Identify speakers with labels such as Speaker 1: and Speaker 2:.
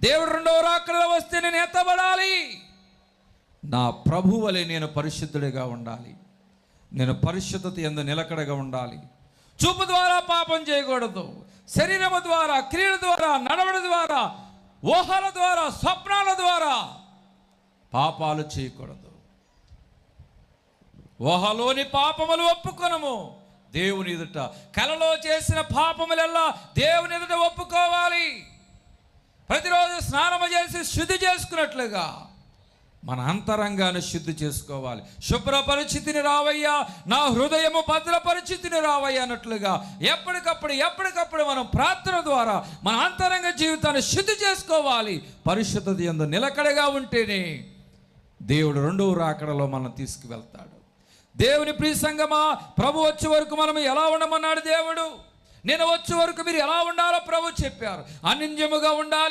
Speaker 1: దేవుడు రెండవ రాకడలో వస్తే నేను ఎత్తబడాలి. నా ప్రభు వలె నేను పరిశుద్ధుడిగా ఉండాలి. నేను పరిశుద్ధత ఎందు నిలకడగా ఉండాలి. చూపు ద్వారా పాపం చేయకూడదు. శరీరము ద్వారా క్రియల ద్వారా నడవడి ద్వారా ఊహల ద్వారా స్వప్నాల ద్వారా పాపాలు చేయకూడదు. ఊహలోని పాపములు ఒప్పుకొనము. దేవుని ఎదుట కలలో చేసిన పాపములెల్లా దేవుని ఎదుట ఒప్పుకోవాలి స్నానము చేసి శుద్ధి చేసుకున్నట్లుగా మన అంతరంగాన్ని శుద్ధి చేసుకోవాలి. శుభ్రపరిచితిని రావయ్యా నా హృదయము భద్రపరిచితిని రావయ్యా అన్నట్లుగా ఎప్పటికప్పుడు ఎప్పటికప్పుడు మనం ప్రార్థన ద్వారా మన అంతరంగ జీవితాన్ని శుద్ధి చేసుకోవాలి. పరిశుద్ధత ఎందు నిలకడగా ఉంటేనే దేవుడు రెండవ రాకడలో మనం తీసుకువెళ్తాడు. దేవుని ప్రియ సంగమా ప్రభు వచ్చే వరకు మనం ఎలా ఉండమన్నాడు దేవుడు? నేను వచ్చే వరకు మీరు ఎలా ఉండాలో ప్రభు చెప్పారు. అనింద్యముగా ఉండాలి.